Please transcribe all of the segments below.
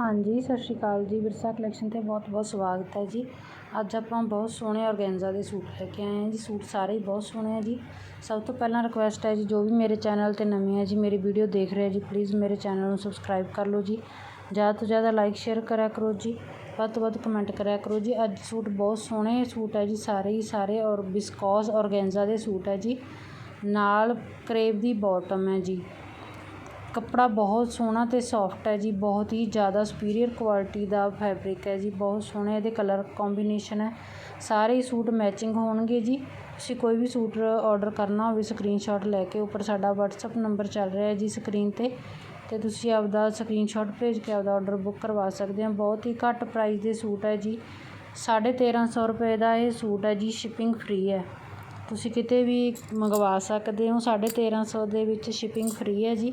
ਹਾਂਜੀ, ਸਤਿ ਸ਼੍ਰੀ ਅਕਾਲ ਜੀ। ਵਿਰਸਾ ਕਲੈਕਸ਼ਨ 'ਤੇ ਬਹੁਤ ਬਹੁਤ ਸਵਾਗਤ ਹੈ ਜੀ। ਅੱਜ ਆਪਾਂ ਬਹੁਤ ਸੋਹਣੇ ਔਰਗੈਂਜ਼ਾ ਦੇ ਸੂਟ ਲੈ ਕੇ ਆਏ ਹਾਂ ਜੀ। ਸੂਟ ਸਾਰੇ ਹੀ ਬਹੁਤ ਸੋਹਣੇ ਆ ਜੀ। ਸਭ ਤੋਂ ਪਹਿਲਾਂ ਰਿਕੁਐਸਟ ਹੈ ਜੀ, ਜੋ ਵੀ ਮੇਰੇ ਚੈਨਲ 'ਤੇ ਨਵੇਂ ਹੈ ਜੀ, ਮੇਰੀ ਵੀਡੀਓ ਦੇਖ ਰਹੇ ਜੀ ਪਲੀਜ਼ ਮੇਰੇ ਚੈਨਲ ਨੂੰ ਸਬਸਕ੍ਰਾਈਬ ਕਰ ਲਓ ਜੀ। ਜ਼ਿਆਦਾ ਤੋਂ ਜ਼ਿਆਦਾ ਲਾਈਕ ਸ਼ੇਅਰ ਕਰਿਆ ਕਰੋ ਜੀ। ਵੱਧ ਤੋਂ ਵੱਧ ਕਮੈਂਟ ਕਰਿਆ ਕਰੋ ਜੀ। ਅੱਜ ਸੂਟ ਬਹੁਤ ਸੋਹਣੇ ਸੂਟ ਹੈ ਜੀ, ਸਾਰੇ ਹੀ ਸਾਰੇ ਔਰ ਬਿਸਕੌਸ ਔਰਗੈਂਜ਼ਾ ਦੇ ਸੂਟ ਹੈ ਜੀ। ਨਾਲ ਕਰੇਬ ਦੀ ਬਾਟਮ ਹੈ ਜੀ। ਕੱਪੜਾ ਬਹੁਤ ਸੋਹਣਾ ਅਤੇ ਸੋਫਟ ਹੈ ਜੀ, ਬਹੁਤ ਹੀ ਜ਼ਿਆਦਾ ਸੁਪੀਰੀਅਰ ਕੁਆਲਿਟੀ ਦਾ ਫੈਬਰਿਕ ਹੈ ਜੀ, ਬਹੁਤ ਸੋਹਣੇ ਇਹਦੇ ਕਲਰ ਕੋਂਬੀਨੇਸ਼ਨ ਹੈ। ਸਾਰੇ ਹੀ ਸੂਟ ਮੈਚਿੰਗ ਹੋਣਗੇ ਜੀ। ਤੁਸੀਂ ਕੋਈ ਵੀ ਸੂਟ ਔਡਰ ਕਰਨਾ ਹੋਵੇ ਸਕਰੀਨਸ਼ਾਟ ਲੈ ਕੇ ਉੱਪਰ ਸਾਡਾ ਵਟਸਐਪ ਨੰਬਰ ਚੱਲ ਰਿਹਾ ਹੈ ਜੀ ਸਕਰੀਨ ਤੇ। ਅਤੇ ਤੁਸੀਂ ਆਪਦਾ ਸਕਰੀਨਸ਼ਾਟ ਭੇਜ ਕੇ ਆਪਦਾ ਔਡਰ ਬੁੱਕ ਕਰਵਾ ਸਕਦੇ ਹੋ। ਬਹੁਤ ਹੀ ਘੱਟ ਪ੍ਰਾਈਸ ਦੇ ਸੂਟ ਹੈ ਜੀ। 1350 ਰੁਪਏ ਦਾ ਇਹ ਸੂਟ ਹੈ ਜੀ ਸ਼ਿਪਿੰਗ ਫ੍ਰੀ ਹੈ। ਤੁਸੀਂ ਕਿਤੇ ਵੀ ਮੰਗਵਾ ਸਕਦੇ ਹੋ 1350 ਦੇ ਵਿੱਚ ਸ਼ਿਪਿੰਗ ਫ੍ਰੀ ਹੈ ਜੀ।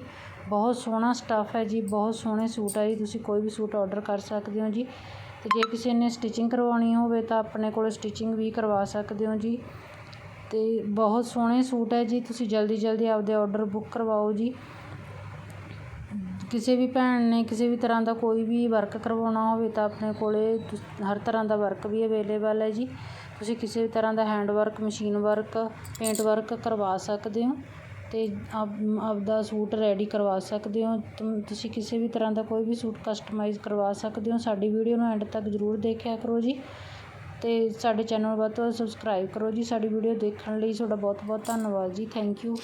ਬਹੁਤ ਸੋਹਣਾ ਸਟੱਫ ਹੈ ਜੀ, ਬਹੁਤ ਸੋਹਣੇ ਸੂਟ ਹੈ ਜੀ, ਤੁਸੀਂ ਕੋਈ ਵੀ ਸੂਟ ਔਡਰ ਕਰ ਸਕਦੇ ਹੋ ਜੀ। ਅਤੇ ਜੇ ਕਿਸੇ ਨੇ ਸਟਿਚਿੰਗ ਕਰਵਾਉਣੀ ਹੋਵੇ ਤਾਂ ਆਪਣੇ ਕੋਲ ਸਟਿਚਿੰਗ ਵੀ ਕਰਵਾ ਸਕਦੇ ਹੋ ਜੀ। ਅਤੇ ਬਹੁਤ ਸੋਹਣੇ ਸੂਟ ਹੈ ਜੀ, ਤੁਸੀਂ ਜਲਦੀ ਜਲਦੀ ਆਪਦੇ ਔਡਰ ਬੁੱਕ ਕਰਵਾਓ ਜੀ। ਕਿਸੇ ਵੀ ਭੈਣ ਨੇ ਕਿਸੇ ਵੀ ਤਰ੍ਹਾਂ ਦਾ ਕੋਈ ਵੀ ਵਰਕ ਕਰਵਾਉਣਾ ਹੋਵੇ ਤਾਂ ਆਪਣੇ ਕੋਲੇ ਹਰ ਤਰ੍ਹਾਂ ਦਾ ਵਰਕ ਵੀ ਅਵੇਲੇਬਲ ਹੈ ਜੀ। ਤੁਸੀਂ ਕਿਸੇ ਵੀ ਤਰ੍ਹਾਂ ਦਾ hand work machine work, paint work ਕਰਵਾ ਸਕਦੇ ਹੋ ਤੇ ਆਪਦਾ ਸੂਟ ਰੈਡੀ ਕਰਵਾ ਸਕਦੇ ਹੋ। ਤੁਸੀਂ ਕਿਸੇ ਵੀ ਤਰ੍ਹਾਂ ਦਾ ਕੋਈ ਵੀ ਸੂਟ ਕਸਟਮਾਈਜ਼ ਕਰਵਾ ਸਕਦੇ ਹੋ। ਸਾਡੀ ਵੀਡੀਓ ਨੂੰ ਐਂਡ ਤੱਕ ਜ਼ਰੂਰ ਦੇਖਿਆ ਕਰੋ ਜੀ ਅਤੇ ਸਾਡੇ ਚੈਨਲ ਵੱਧ ਤੋਂ ਵੱਧ ਸਬਸਕ੍ਰਾਈਬ ਕਰੋ ਜੀ। ਸਾਡੀ ਵੀਡੀਓ ਦੇਖਣ ਲਈ ਤੁਹਾਡਾ ਬਹੁਤ ਬਹੁਤ ਧੰਨਵਾਦ ਜੀ। Thank you